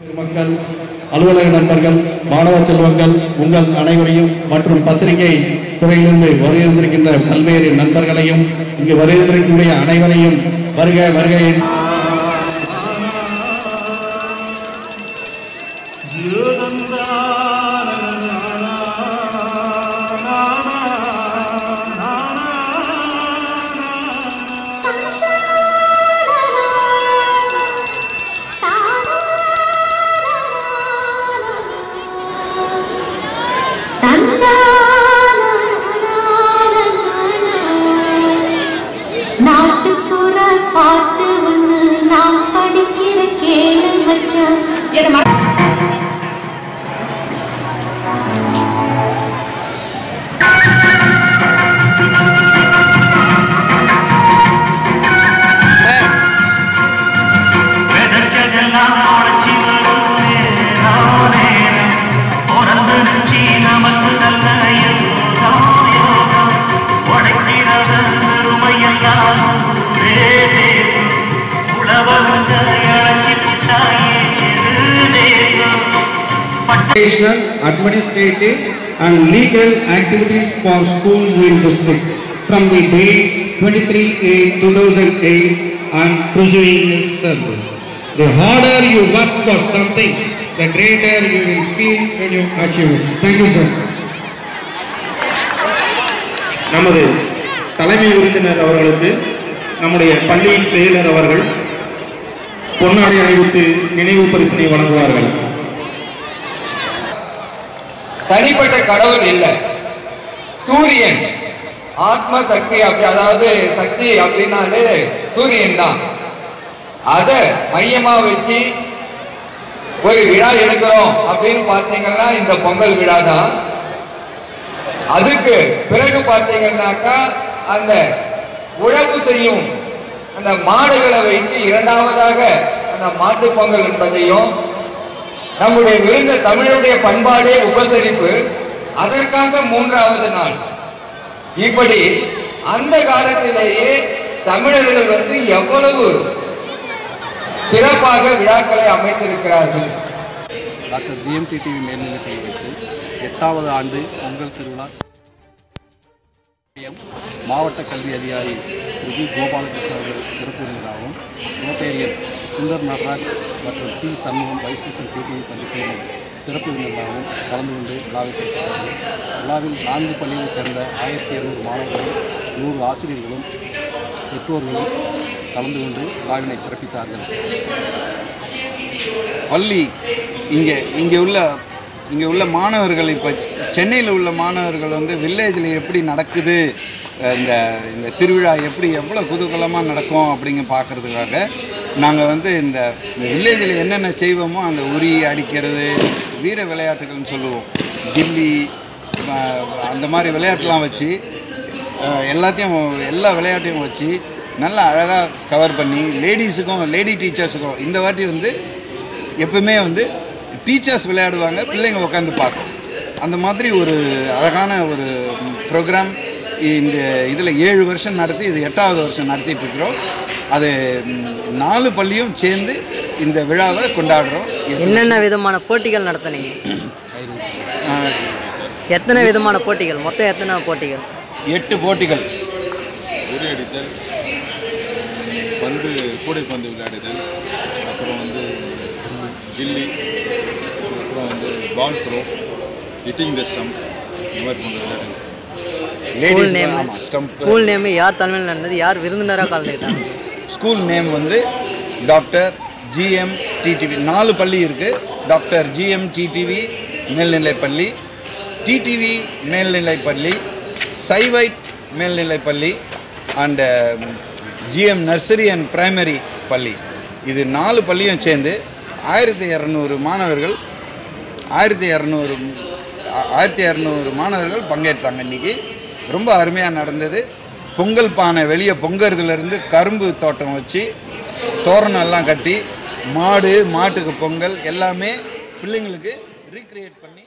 மக்கள் அலுவலக நண்பர்கள் மாணவ செல்வங்கள் உங்கள் அனைவரையும் மற்றும் பத்திரிகை துறையிலிருந்து வருகின்றிருக்கின்ற பல்வேறு நண்பர்களையும் இங்கு வருகின்றிருக்கக்கூடிய அனைவரையும் வருக வருக என்று Tanpa Educational, administrative and legal activities for schools in district from the day 23/8/2008 and pursuing his service. The harder you work for something, the greater you will feel when you achieve it. Thank you, sir. நமது தலைமை விருந்தினர் அவர்களுக்கு நம்முடைய பள்ளியின் செயலர் அவர்கள் பொன்னாடை அணிவித்து நினைவு பரிசனை வழங்குவார்கள் தனிப்பட்ட கடவுள் இல்லை. சூரியன் ஆத்ம சக்தி அப்படி அதாவது சக்தி அப்படின்னாலே சூரியன் தான். அதை மையமா வச்சு ஒரு விழா எடுக்கிறோம் அப்படின்னு பார்த்தீங்கன்னா இந்த பொங்கல் விழா தான். அதுக்கு பிறகு பார்த்தீங்கன்னாக்கா அந்த உழவு செய்யும் அந்த மாடுகளை வைத்து இரண்டாவதாக அந்த மாட்டு பொங்கல் என்பதையும் நம்முடைய விருந்த தமிழுடைய பண்பாடே உபசரிப்பு. அதற்காக மூன்றாவது நாள். இப்படி அந்த காலத்திலேயே தமிழர்கள் வந்து எவ்வளவு சிறப்பாக விழாக்களை அமைத்திருக்கிறார்கள். டாக்டர் ஜிஎம்டி டிவி மேல்நிலைப்பள்ளி எட்டாவது ஆண்டு பொங்கல் திருவிழா. மாவட்ட கல்வி அதிகாரி திரு கோபாலகிருஷ்ணன் அவர்கள் சிறப்பு விருந்தினராகவும் ரோட்டேரியன் சுந்தர் நடராஜ் மற்றும் T Shanmugam vice president PTV பள்ளிக்கூடம் சிறப்பு விருந்தினராகவும் கலந்து கொண்டு விழாவை சிறப்பித்தார்கள். விழாவில் நான்கு பள்ளிகளைச் சேர்ந்த ஆயிரத்தி இருநூறு மாணவர்களும் நூறு ஆசிரியர்களும் பெற்றோர்களும் கலந்து கொண்டு விழாவினை சிறப்பித்தார்கள். பள்ளி இங்கே இங்கே உள்ள இங்கே உள்ள மாணவர்களை பற்றி சென்னையில் உள்ள மாணவர்கள் வந்து வில்லேஜில் எப்படி நடக்குது இந்த இந்த திருவிழா எப்படி எவ்வளோ குதூகலமாக நடக்கும் அப்படிங்க பார்க்குறதுக்காக நாங்கள் வந்து இந்த இந்த வில்லேஜில் என்னென்ன செய்வோமோ அந்த உரி அடிக்கிறது வீர விளையாட்டுகள்னு சொல்லுவோம். கில்லி அந்த மாதிரி விளையாட்டுலாம் வச்சு எல்லாத்தையும் எல்லா விளையாட்டையும் வச்சு நல்லா அழகாக கவர் பண்ணி லேடிஸுக்கும் லேடி டீச்சர்ஸுக்கும் இந்த வாட்டி வந்து எப்பவுமே வந்து டீச்சர்ஸ் விளையாடுவாங்க பிள்ளைங்க உட்காந்து பார்க்கும். அந்த மாதிரி ஒரு அழகான ஒரு ப்ரோக்ராம் இந்த இதில் ஏழு வருஷம் நடத்தி இது எட்டாவது வருஷம் நடத்திட்டு இருக்கிறோம். அது நாலு பள்ளியும் சேர்ந்து இந்த விழாவை கொண்டாடுறோம். என்னென்ன விதமான போட்டிகள் நடத்துனீங்க? எத்தனை விதமான போட்டிகள்? மொத்தம் எத்தனை போட்டிகள்? எட்டு போட்டிகள். உரையடித்தல் பந்து கூடைப்பந்து விளையாடுதல் அப்புறம் வந்து கில்லி அப்புறம் வந்து ball throw. Hitting the stump இந்த மாதிரி விளையாடுகள் school name stump. School name யார் தலைமையில் நடந்தது? யார் விருந்தினராக கலந்துக்கிட்டாங்க ஸ்கூல் நேம் வந்து டாக்டர் ஜிஎம் டிடிவி நாலு பள்ளி இருக்குது டாக்டர் ஜிஎம் டிடிவி மேல்நிலைப்பள்ளி. டிடிவி மேல்நிலைப்பள்ளி. சைவைட் மேல்நிலைப்பள்ளி. And GM nursery and primary பள்ளி. இது நாலு பள்ளியும் சேர்ந்து ஆயிரத்தி இரநூறு மாணவர்கள் ஆயிரத்தி இரநூறு ஆயிரத்தி இரநூறு மாணவர்கள் பங்கேற்றாங்க இன்றைக்கி ரொம்ப அருமையாக நடந்தது. பொங்கல் பானை வெளியே பொங்கறதுலேருந்து கரும்பு தோட்டம் வச்சு தோரணம் எல்லாம் கட்டி மாடு மாட்டுக்கு பொங்கல் எல்லாமே பிள்ளைங்களுக்கு ரீக்ரியேட் பண்ணி